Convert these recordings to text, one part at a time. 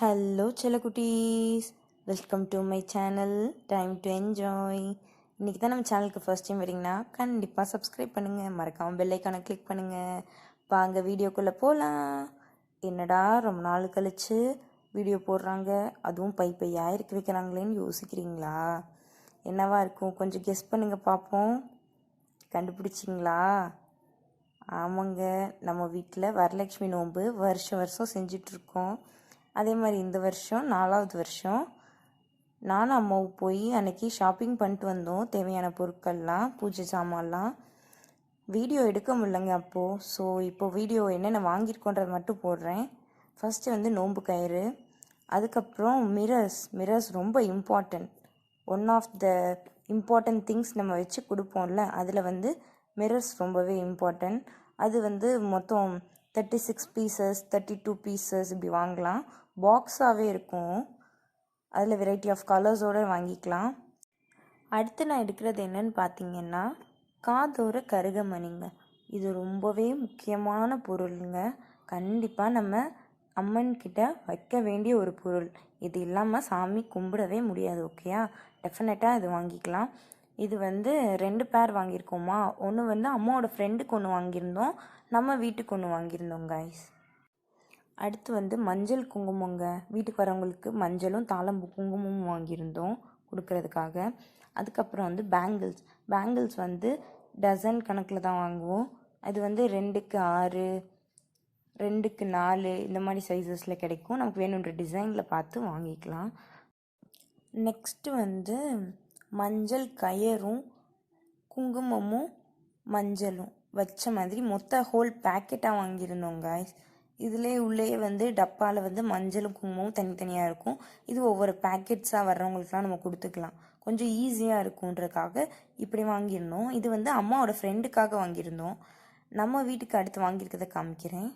Hello செல்லக்குட்டீஸ் welcome to my channel time to enjoy இன்றைக்கி தான் நம்ம சேனலுக்கு ஃபர்ஸ்ட் டைம் வரீங்கன்னா கண்டிப்பாக சப்ஸ்கிரைப் பண்ணுங்கள் மறக்காமல் பெல்லைக்கான கிளிக் பண்ணுங்கள் வாங்க வீடியோக்குள்ளே போகலாம் என்னடா ரொம்ப நாள் கழித்து வீடியோ போடுறாங்க. அதுவும் பை பையாக இருக்க வைக்கிறாங்களேன்னு யோசிக்கிறீங்களா? என்னவா இருக்கும்? கொஞ்சம் கெஸ் பண்ணுங்கள் பார்ப்போம் கண்டுபிடிச்சிங்களா? ஆமாங்க. நம்ம வீட்டில் வரலட்சுமி நோன்பு வருஷம் வருஷம் செஞ்சிட்ருக்கோம் அதே மாதிரி இந்த வருஷம் நாலாவது வருஷம் நானும் அம்மாவும் போய் அன்னைக்கு ஷாப்பிங் பண்ணிட்டு வந்தோம். தேவையான பொருட்கள்லாம் பூஜை சாமான்லாம். வீடியோ எடுக்க முடியலங்க அப்போது ஸோ இப்போ வீடியோ என்னென்ன வாங்கியிருக்கோன்றது மட்டும் போடுறேன். ஃபஸ்ட்டு வந்து நோன்பு கயிறு. அதுக்கப்புறம் மிரர்ஸ் மிரர்ஸ் ரொம்ப important one of the important things நம்ம வச்சு கொடுப்போம்ல அதில் வந்து மிரர்ஸ் ரொம்பவே இம்பார்ட்டண்ட் அது வந்து மொத்தம் thirty six pieces thirty two pieces இப்படி வாங்கலாம். பாக்ஸாகவே இருக்கும். அதில் வெரைட்டி ஆஃப் கலர்ஸோடு வாங்கிக்கலாம். அடுத்து நான் எடுக்கிறது என்னன்னு பார்த்தீங்கன்னா காதோர கருகமணிங்க. இது ரொம்பவே முக்கியமான பொருளுங்க. கண்டிப்பாக நம்ம அம்மன்கிட்ட வைக்க வேண்டிய ஒரு பொருள். இது இல்லாமல் சாமி கும்பிடவே முடியாது ஓகேயா டெஃபினட்டாக இது வாங்கிக்கலாம். இது வந்து ரெண்டு பேர் வாங்கியிருக்கோமா? ஒன்று வந்து அம்மாவோட ஃப்ரெண்டுக்கு ஒன்று வாங்கியிருந்தோம். நம்ம வீட்டுக்கு ஒன்று வாங்கியிருந்தோம் கைஸ் அடுத்து வந்து மஞ்சள் குங்குமங்க. வீட்டுக்கு வரவங்களுக்கு மஞ்சளும் தாளம்பூ குங்குமமும் வாங்கியிருந்தோம் கொடுக்கறதுக்காக. அதுக்கப்புறம் வந்து பேங்கிள்ஸ். பேங்கிள்ஸ் வந்து டசன் கணக்கில் தான் வாங்குவோம். அது வந்து ரெண்டுக்கு ஆறு ரெண்டுக்கு நாலு இந்த மாதிரி சைஸஸில் கிடைக்கும். நமக்கு வேணுன்ற டிசைனில் பார்த்து வாங்கிக்கலாம். நெக்ஸ்ட்டு வந்து மஞ்சள் கயரும் குங்குமமும் மஞ்சளும் வச்ச மாதிரி மொத்த ஹோல் பேக்கெட்டாக வாங்கியிருந்தோம் காய்ஸ் இதிலே உள்ளேயே வந்து டப்பாவில் வந்து மஞ்சளும் குங்குமமும் தனித்தனியாக இருக்கும். இது ஒவ்வொரு பேக்கெட்ஸாக வர்றவங்களுக்குலாம் நம்ம கொடுத்துக்கலாம். கொஞ்சம் ஈஸியாக இருக்குன்றதுக்காக இப்படி வாங்கியிருந்தோம். இது வந்து அம்மாவோட ஃப்ரெண்டுக்காக வாங்கியிருந்தோம். நம்ம வீட்டுக்கு அடுத்து வாங்கியிருக்கிறத காமிக்கிறேன்.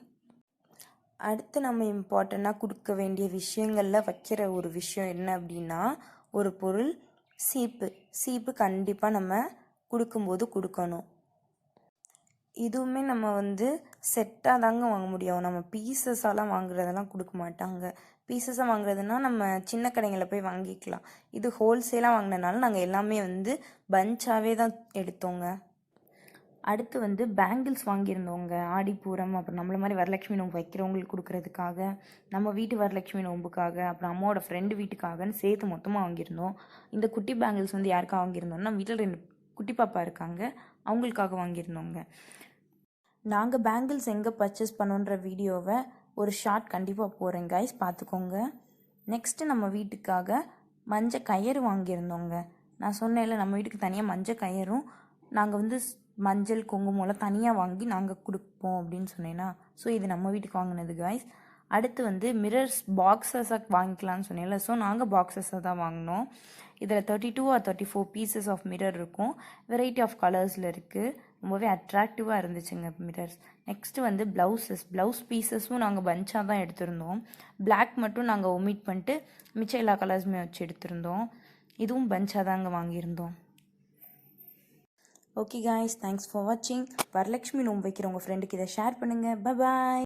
அடுத்து நம்ம இம்பார்ட்டண்ட்டாக கொடுக்க வேண்டிய விஷயங்களில் வைக்கிற ஒரு விஷயம் என்ன அப்படின்னா ஒரு பொருள் சீப்பு. சீப்பு கண்டிப்பாக நம்ம கொடுக்கும்போது கொடுக்கணும். இதுவுமே நம்ம வந்து செட்டாக தாங்க வாங்க முடியும். நம்ம பீசஸாலாம் வாங்குறதெல்லாம் கொடுக்க மாட்டாங்க. பீசஸாக வாங்குறதுனா நம்ம சின்ன கடைங்களில் போய் வாங்கிக்கலாம். இது ஹோல்சேலாக வாங்கினனால நாங்கள் எல்லாமே வந்து பஞ்சாகவே தான் எடுத்தோங்க. அடுத்து வந்து பேங்கிள்ஸ் வாங்கியிருந்தோங்க. ஆடிப்பூரம் அப்புறம் நம்மள மாதிரி வரலட்சுமி நோம்பு வைக்கிறவங்களுக்கு கொடுக்கறதுக்காக நம்ம வீட்டு வரலட்சுமி நோம்புக்காக அப்புறம் அம்மாவோட ஃப்ரெண்டு வீட்டுக்காகன்னு சேர்த்து மொத்தமாக வாங்கியிருந்தோம். இந்த குட்டி பேங்கிள்ஸ் வந்து யாருக்காக வாங்கியிருந்தோம்னா வீட்டில் ரெண்டு குட்டி பாப்பா இருக்காங்க. அவங்களுக்காக வாங்கியிருந்தோங்க. நாங்கள் பேங்கிள்ஸ் எங்கே பர்ச்சேஸ் பண்ணோன்ற வீடியோவை ஒரு ஷார்ட் கண்டிப்பாக போகிறேன் கைஸ் பார்த்துக்கோங்க நெக்ஸ்ட்டு நம்ம வீட்டுக்காக மஞ்சள் கயிறு வாங்கியிருந்தோங்க. நான் சொன்னேன்ல நம்ம வீட்டுக்கு தனியாக மஞ்சள் கயிறும் நாங்கள் வந்து மஞ்சள் குங்குமம்லாம் தனியாக வாங்கி நாங்கள் கொடுப்போம் அப்படின்னு சொன்னேன்னா ஸோ இது நம்ம வீட்டுக்கு வாங்கினது காய்ஸ் அடுத்து வந்து மிரர்ஸ் பாக்ஸஸாக வாங்கிக்கலாம்னு சொன்னேன்ல. ஸோ நாங்கள் பாக்ஸஸாக தான் வாங்கினோம். இதில் thirty two or thirty four pieces of mirror இருக்கும் வெரைட்டி ஆஃப் கலர்ஸில் இருக்குது ரொம்பவே அட்ராக்டிவாக இருந்துச்சுங்க மிரர்ஸ் நெக்ஸ்ட்டு வந்து ப்ளவுசஸ் ப்ளவுஸ் பீசஸும் நாங்கள் பஞ்சாக தான் எடுத்திருந்தோம். பிளாக் மட்டும் நாங்கள் ஒமிட் பண்ணிட்டு மிச்சம் எல்லா கலர்ஸுமே வச்சு எடுத்திருந்தோம். இதுவும் பஞ்சாக தாங்க வாங்கியிருந்தோம். ஓகே காய்ஸ் தேங்க்ஸ் ஃபார் வாட்சிங் வரலட்சுமி நோம்பு வைக்கிற உங்கள் ஃப்ரெண்டுக்கு இதை ஷேர் பண்ணுங்கள் பாய்